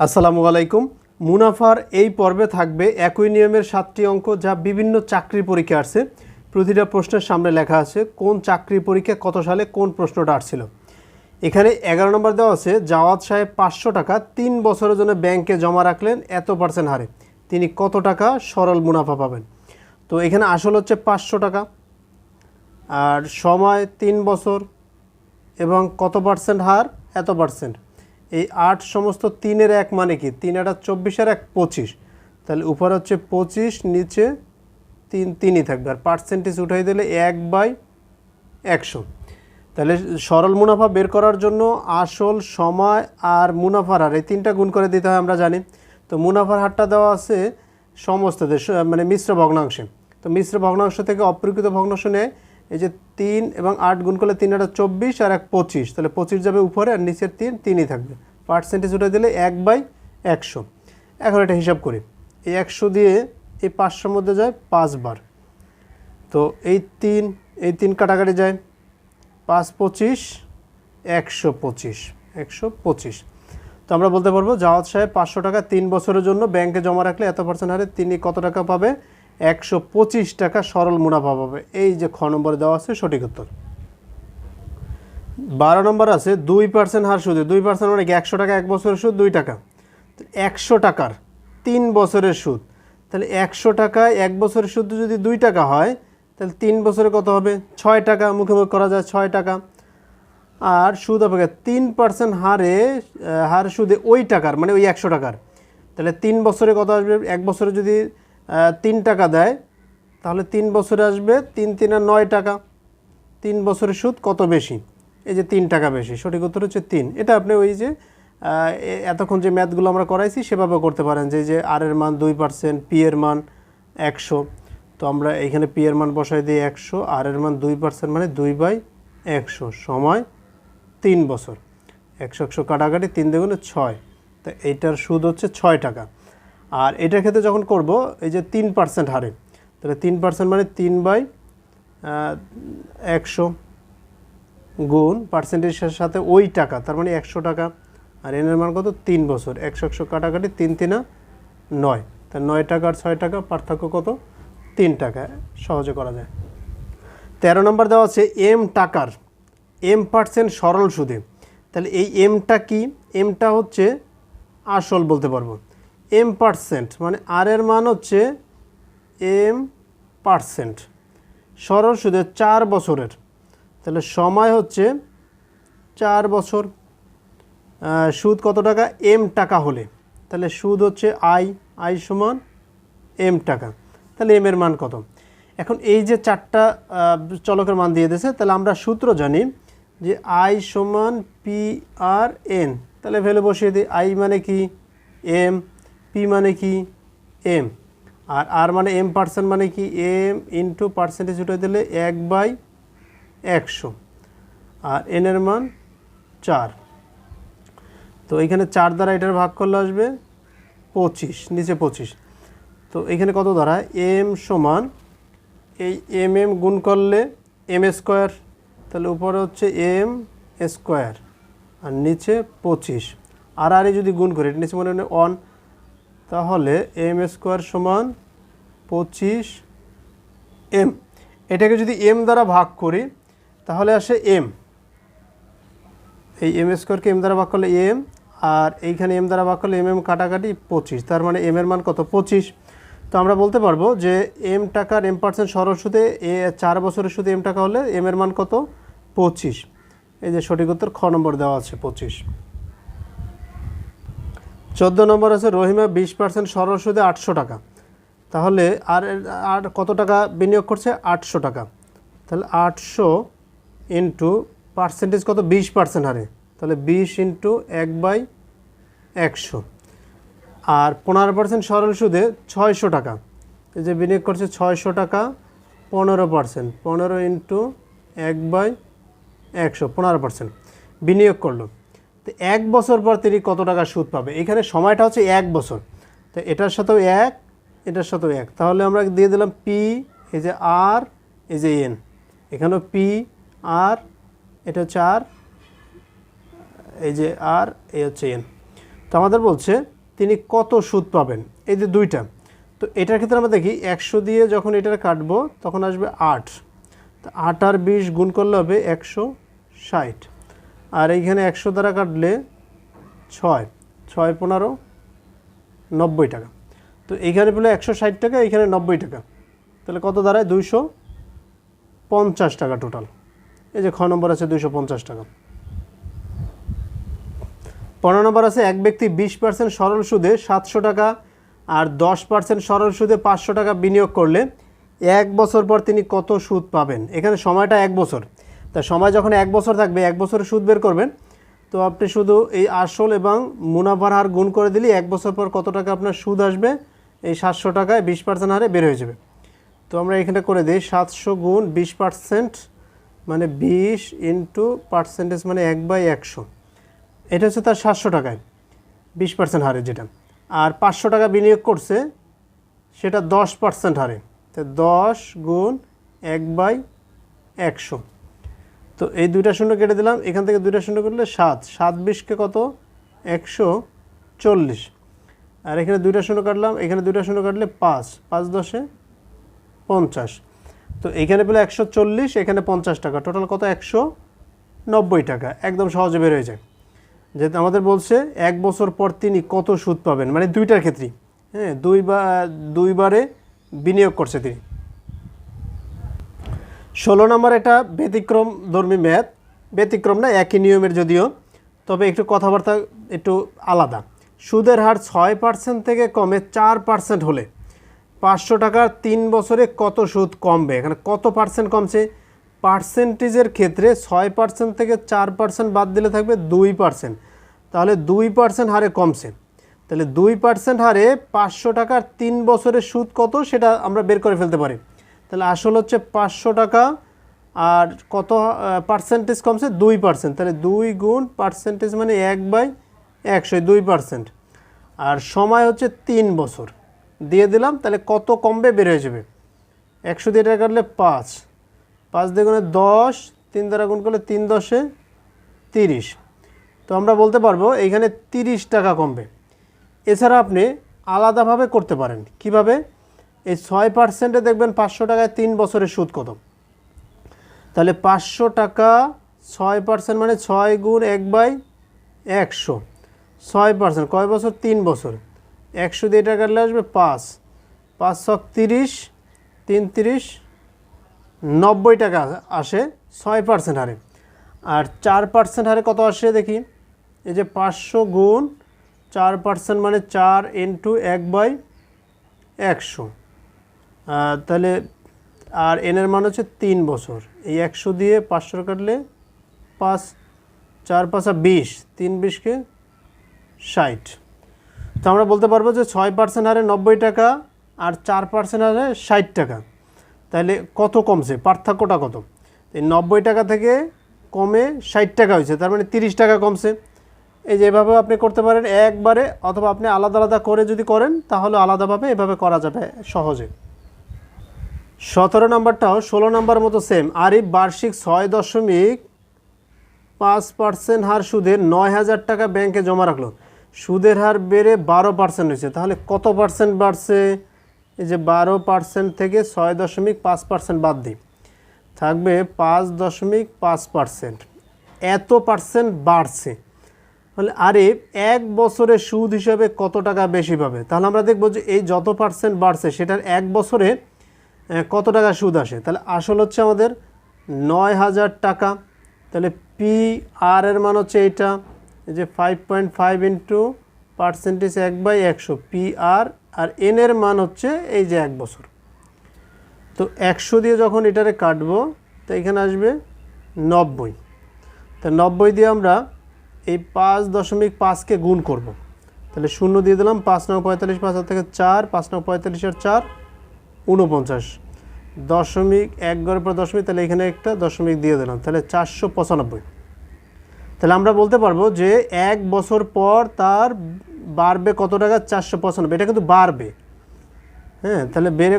আসসালামু আলাইকুম। মুনাফার এই পর্বে থাকবে একই নিয়মের সাতটি অঙ্ক যা বিভিন্ন চাকরির পরীক্ষা আসছে। প্রতিটা প্রশ্নের সামনে লেখা আছে, কোন চাকরির পরীক্ষা কত সালে কোন প্রশ্নটা আসছিল। এখানে এগারো নম্বর দেওয়া আছে, জাওয়াত সাহেব পাঁচশো টাকা, তিন বছরের জন্য ব্যাংকে জমা রাখলেন, এত পার্সেন্ট হারে। তিনি কত টাকা? সরল মুনাফা পাবেন। তো এখানে আসল হচ্ছে পাঁচশো টাকা। আর সময় তিন বছর। এবং কত পার্সেন্ট হার? এত পার্সেন্ট। এই আট সমস্ত তিনের এক মানে কি? তিন একটা চব্বিশের এক পঁচিশ। তাহলে উপরে হচ্ছে পঁচিশ, নিচে তিন, তিনই থাকবে। আর পার্সেন্টেজ উঠাই দিলে এক বাই একশো। তাহলে সরল মুনাফা বের করার জন্য আসল, সময় আর মুনাফার হার, এই তিনটা গুণ করে দিতে হয় আমরা জানি। তো মুনাফার হারটা দেওয়া আছে সমস্ত মানে মিশ্র ভগ্নাংশে। তো মিশ্র ভগ্নাংশ থেকে অপ্রকৃত ভগ্নাংশ নেয় এই যে তিন এবং আট গুণ করলে তিন একটা চব্বিশ আর এক পঁচিশ। তাহলে পঁচিশ যাবে উপরে আর নিচের তিন, তিনই থাকবে। পার্সেন্টেজ উঠে দিলে এক বাই একশো। এখন এটা হিসাব করি। এই একশো দিয়ে এই পাঁচশোর মধ্যে যায় পাঁচবার তো এই তিন এই তিন কাটাকাটি যায় পাঁচ পঁচিশ, একশো পঁচিশ একশো পঁচিশ। তো আমরা বলতে পারব জাওয়াত সাহেব পাঁচশো টাকা তিন বছরের জন্য ব্যাংকে জমা রাখলে এত পার্সেন্ট হারে তিনি কত টাকা পাবে? একশো পঁচিশ টাকা সরল মুনাফা পাবে। এই যে খ নম্বরে দেওয়া আছে সঠিক উত্তর। বারো নম্বর আছে, দুই পার্সেন্ট হার সুদে। দুই পার্সেন্ট মানে একশো টাকা এক বছরের সুদ, দুই টাকা? একশো টাকার তিন বছরের সুদ। তাহলে একশো টাকা এক বছরের সুদ যদি দুই টাকা হয়, তাহলে তিন বছরে কত হবে? ছয় টাকা। মুখে মুখ করা যায় ছয় টাকা। আর সুদ অপেক্ষা তিন পার্সেন্ট হারে হার সুদে ওই টাকার মানে ওই একশো টাকার। তাহলে তিন বছরে কত আসবে? এক বছরে যদি তিন টাকা দেয়। তাহলে তিন বছরে আসবে তিন তিন নয় টাকা। তিন বছরের সুদ কত বেশি? এই যে তিন টাকা বেশি, সঠিক উত্তর হচ্ছে তিন। এটা আপনি ওই যে এতক্ষণ যে ম্যাথগুলো আমরা করাইছি, সেভাবে করতে পারেন যে যে আর এর মান দুই পার্সেন্ট, পি এর মান একশো। তো আমরা এখানে পি এর মান বসাই দিই একশো, আর এর মান দুই পার্সেন্ট মানে দুই বাই একশো সময় তিন বছর। একশো একশো কাটাকাটি তিন দেগুণে ছয়। তো এইটার সুদ হচ্ছে ছয় টাকা। আর এটার ক্ষেত্রে যখন করব, এই যে তিন পার্সেন্ট হারে, তাহলে তিন পার্সেন্ট মানে তিন বাই একশো গুণ পার্সেন্টেজের সাথে ওই টাকা, তার মানে একশো টাকা, আর এনের মান কত? তিন বছর। একশো একশো কাটাকাটি তিন তিনা নয়। তা নয় টাকা আর ছয় টাকা, পার্থক্য কত? তিন টাকা, সহজে করা যায়। তেরো নম্বর দেওয়া আছে, এম টাকার, এম পার্সেন্ট সরল সুদে। তাহলে এই এমটা কি? এমটা হচ্ছে আসল বলতে পারব। এম পার্সেন্ট মানে আর এর মান হচ্ছে এম পার্সেন্ট সরল সুদে চার বছরের। তাহলে সময় হচ্ছে চার বছর। সুদ কত টাকা? এম টাকা হলে। তাহলে সুদ হচ্ছে আই আই সমান এম টাকা। তাহলে এম এর মান কত? এখন এই যে চারটা চলকের মান দিয়ে দিয়েছে, তাহলে আমরা সূত্র জানি যে আই সমান পি আর এন তাহলে ভ্যালু বসিয়ে দিই। আই মানে কি? এম পি মানে কি? এম আর আর মানে এম পার্সেন্ট মানে কি? এম ইন্টু পার্সেন্টেজ উঠে দিলে এক বাই একশো। আর এনের মান চার। তো এখানে চার দ্বারা এটার ভাগ করলে আসবে পঁচিশ, নিচে পঁচিশ। তো এখানে কত দ্বারা? এম সমান এই এম এম গুণ করলে এম স্কোয়ার তাহলে উপরে হচ্ছে এম স্কোয়ার আর নিচে পঁচিশ। আর আর যদি গুণ করি, এটা নিচে মনে হয় অন তাহলে এম স্কোয়ার সমান পঁচিশ এম এটাকে যদি এম দ্বারা ভাগ করি, তাহলে আসে এম এই এম স্কোয়ারকে এম দ্বারা ভাগ করলে এম আর এইখানে এম দ্বারা ভাগ করলে এম এম কাটাকাটি পঁচিশ। তার মানে এম এর মান কত? পঁচিশ। তো আমরা বলতে পারব যে এম টাকার এম পার্সেন্ট সরল সুদে এ চার বছরের সুদে এম টাকা হলে এম এর মান কত? পঁচিশ। এই যে সঠিক উত্তর খ নম্বর দেওয়া আছে, পঁচিশ। চোদ্দ নম্বর আছে, রহিমা বিশ পার্সেন্ট সরল সুদে আটশো টাকা। তাহলে আর আর কত টাকা বিনিয়োগ করছে? আটশো টাকা। তাহলে আটশো ইন্টু পার্সেন্টেজ কত? বিশ পার্সেন্ট হারে। তাহলে বিশ ইন্টু এক বাই একশো। আর পনেরো পার্সেন্ট সরল সুদে ছয়শো টাকা। এই যে বিনিয়োগ করছে ছয়শো টাকা, পনেরো পার্সেন্ট পনেরো ইন্টু এক বাই একশো, পনেরো পার্সেন্ট বিনিয়োগ করল। তো এক বছর পর তিনি কত টাকা সুদ পাবে? এখানে সময়টা হচ্ছে এক বছর। তো এটার সাথেও এক, এটার সাথেও এক। তাহলে আমরা দিয়ে দিলাম পি এই যে আর এই যে এন এখানেও পি আর এটা হচ্ছে আর এই যে আর এই হচ্ছে এন তো আমাদের বলছে তিনি কত সুদ পাবেন? এই যে দুইটা। তো এটার ক্ষেত্রে আমরা দেখি, একশো দিয়ে যখন এটা কাটবো, তখন আসবে আট। তো আট আর বিশ গুণ করলে হবে একশো ষাট। আর এইখানে একশো দ্বারা কাটলে ছয় ছয় পনেরো, নব্বই টাকা। তো এইখানে পেলে একশো ষাট টাকা, এইখানে নব্বই টাকা। তাহলে কত দাঁড়ায়? দুইশো পঞ্চাশ টাকা টোটাল এই যে খ নম্বর আছে, দুইশো পঞ্চাশ টাকা। পনেরো নম্বর আছে, এক ব্যক্তি বিশ পার্সেন্ট সরল সুদে সাতশো টাকা আর দশ পার্সেন্ট সরল সুদে পাঁচশো টাকা বিনিয়োগ করলে এক বছর পর তিনি কত সুদ পাবেন? এখানে সময়টা এক বছর। তা সময় যখন এক বছর থাকবে, এক বছরের সুদ বের করবেন, তো আপনি শুধু এই আসল এবং মুনাফার হার গুণ করে দিলে এক বছর পর কত টাকা আপনার সুদ আসবে, এই সাতশো টাকায় বিশ পার্সেন্ট হারে বের হয়ে যাবে। তো আমরা এখানে করে দিই, সাতশো গুণ বিশ পার্সেন্ট মানে বিশ ইন্টু পার্সেন্টেজ মানে এক বাই একশো। এটা হচ্ছে তার সাতশো টাকায় বিশ পার্সেন্ট হারে যেটা। আর পাঁচশো টাকা বিনিয়োগ করছে, সেটা দশ পার্সেন্ট হারে। তো দশ গুণ এক বাই একশো। তো এই দুইটা শূন্য কেটে দিলাম, এখান থেকে দুইটা শূন্য করলে সাত। সাত বিশকে কত? একশো চল্লিশ। আর এখানে দুইটা শূন্য কাটলাম, এখানে দুইটা শূন্য কাটলে পাঁচ। পাঁচ দশে পঞ্চাশ। তো এখানে পেলে একশো চল্লিশ, এখানে পঞ্চাশ টাকা। টোটাল কত? একশো নব্বই টাকা। একদম সহজে বের হয়ে যায়। যেহেতু আমাদের বলছে এক বছর পর তিনি কত সুদ পাবেন? মানে দুইটার ক্ষেত্রেই। হ্যাঁ দুই বা দুইবারে বিনিয়োগ করছে তিনি। ষোলো নম্বর এটা ব্যতিক্রম ধর্মী ম্যাথ ব্যতিক্রম না, একই নিয়মের যদিও। তবে একটু কথাবার্তা একটু আলাদা। সুদের হার ছয় পার্সেন্ট থেকে কমে চার পার্সেন্ট হলে পাঁচশো টাকার তিন বছরে কত সুদ কমবে? এখানে কত পার্সেন্ট কমছে? পার্সেন্টেজের ক্ষেত্রে ছয় পার্সেন্ট থেকে চার পার্সেন্ট বাদ দিলে থাকবে দুই পার্সেন্ট তাহলে দুই পার্সেন্ট হারে কমছে। তাহলে দুই পার্সেন্ট হারে পাঁচশো টাকার তিন বছরের সুদ কত? সেটা আমরা বের করে ফেলতে পারি। তাহলে আসল হচ্ছে পাঁচশো টাকা, আর কত পার্সেন্টেজ কমছে? দুই পার্সেন্ট তাহলে দুই গুণ পার্সেন্টেজ মানে এক বাই একশো দুই পার্সেন্ট আর সময় হচ্ছে তিন বছর। দিয়ে দিলাম, তাহলে কত কমবে? হয়ে যাবে। একশো দিয়ে টাকা কাটলে পাঁচ। পাঁচ দিয়ে গুণে দশ, তিন দ্বারা গুণ করলে তিন দশে তিরিশ। তো আমরা বলতে পারব এইখানে তিরিশ টাকা কমবে। এছাড়া আপনি আলাদাভাবে করতে পারেন। কীভাবে? এই ছয় পার্সেন্টে দেখবেন পাঁচশো টাকায় তিন বছরের সুদ কত তাহলে পাঁচশো টাকা ছয় পার্সেন্ট মানে ছয় গুণ এক বাই একশো। ছয় পার্সেন্ট, কয় বছর? তিন বছর। একশো দিয়ে টাকা কাটলে আসবে পাঁচ। পাঁচ ছক তিরিশ, তিন তিরিশ, নব্বই টাকা আসে ছয় পার্সেন্ট হারে। আর চার পার্সেন্ট হারে কত আসে দেখি? এই যে পাঁচশো গুণ চার পার্সেন্ট মানে চার ইন্টু এক বাই একশো। তাহলে আর এনের মান হচ্ছে তিন বছর। এই একশো দিয়ে পাঁচশো কাটলে পাঁচ, চার, পাঁচা বিশ, তিন বিশকে ষাট। তো আমরা বলতে পারব যে ছয় পার্সেন্ট হারে নব্বই টাকা আর চার পার্সেন্ট হারে ষাট টাকা। তাহলে কত কমছে? পার্থক্যটা কত? এই নব্বই টাকা থেকে কমে ষাট টাকা হয়েছে, তার মানে তিরিশ টাকা কমছে। এই যে এভাবে আপনি করতে পারেন একবারে, অথবা আপনি আলাদা আলাদা করে যদি করেন, তাহলে আলাদাভাবে এভাবে করা যাবে সহজে। সতেরো নম্বরটাও ষোলো নম্বর মতো সেম আরিফ বার্ষিক ছয় দশমিক পাঁচ পার্সেন্ট হার সুদের নয় হাজার টাকা ব্যাংকে জমা রাখল। সুদের হার বেড়ে বারো পার্সেন্ট হয়েছে। তাহলে কত পার্সেন্ট বাড়ছে? এই যে বারো পার্সেন্ট থেকে ছয় দশমিক পাঁচ পার্সেন্ট বাদ দিই। থাকবে পাঁচ দশমিক পাঁচ পার্সেন্ট এত পার্সেন্ট বাড়ছে। তাহলে আরে এক বছরের সুদ হিসাবে কত টাকা বেশি পাবে? তাহলে আমরা দেখব যে এই যত পার্সেন্ট বাড়ছে, সেটার এক বছরে কত টাকা সুদ আসে? তাহলে আসল হচ্ছে আমাদের নয় হাজার টাকা। তাহলে পি আর এর মান হচ্ছে এইটা, এই যে five point five into percentage এক বাই একশো পি আর আর এন এর মান হচ্ছে এই যে এক বছর। তো একশো দিয়ে যখন এটারে কাটবো, তো এখানে আসবে নব্বই। তা নব্বই দিয়ে আমরা এই পাঁচ দশমিক পাঁচকে গুণ করব। তাহলে শূন্য দিয়ে দিলাম, পাঁচ নয় পঁয়তাল্লিশ, পাঁচ থেকে চার, পাঁচ নয় পঁয়তাল্লিশ আর চার উনপঞ্চাশ দশমিক এক গড়ের পর দশমিক, তাহলে এখানে একটা দশমিক দিয়ে দিলাম, তাহলে চারশো পঁচানব্বই। তাহলে আমরা বলতে পারব যে এক বছর পর তার বাড়বে কত টাকা? চারশো পঁচানব্বই। এটা কিন্তু বাড়বে। হ্যাঁ তাহলে বেড়ে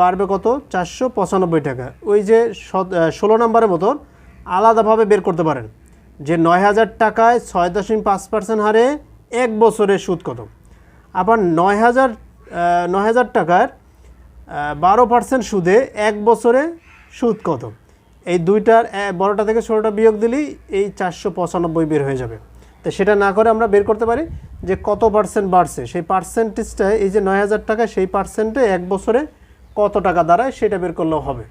বাড়বে কত? চারশো পঁচানব্বই টাকা। ওই যে ষোলো নম্বরের মতন আলাদাভাবে বের করতে পারেন, যে নয় হাজার টাকায় ছয় দশমিক পাঁচ পার্সেন্ট হারে এক বছরের সুদ কত? আবার নয় হাজার নয় হাজার টাকার বারো পার্সেন্ট সুদে এক বছরে সুদ কত? এই দুইটার বড়টা থেকে ষোলোটা বিয়োগ দিলেই এই চারশো পঁচানব্বই বের হয়ে যাবে। তো সেটা না করে আমরা বের করতে পারি যে কত পার্সেন্ট বাড়ছে। সেই পার্সেন্টেজটা এই যে নয় হাজার টাকা, সেই পার্সেন্টে এক বছরে কত টাকা দাঁড়ায় সেটা বের করলেও হবে।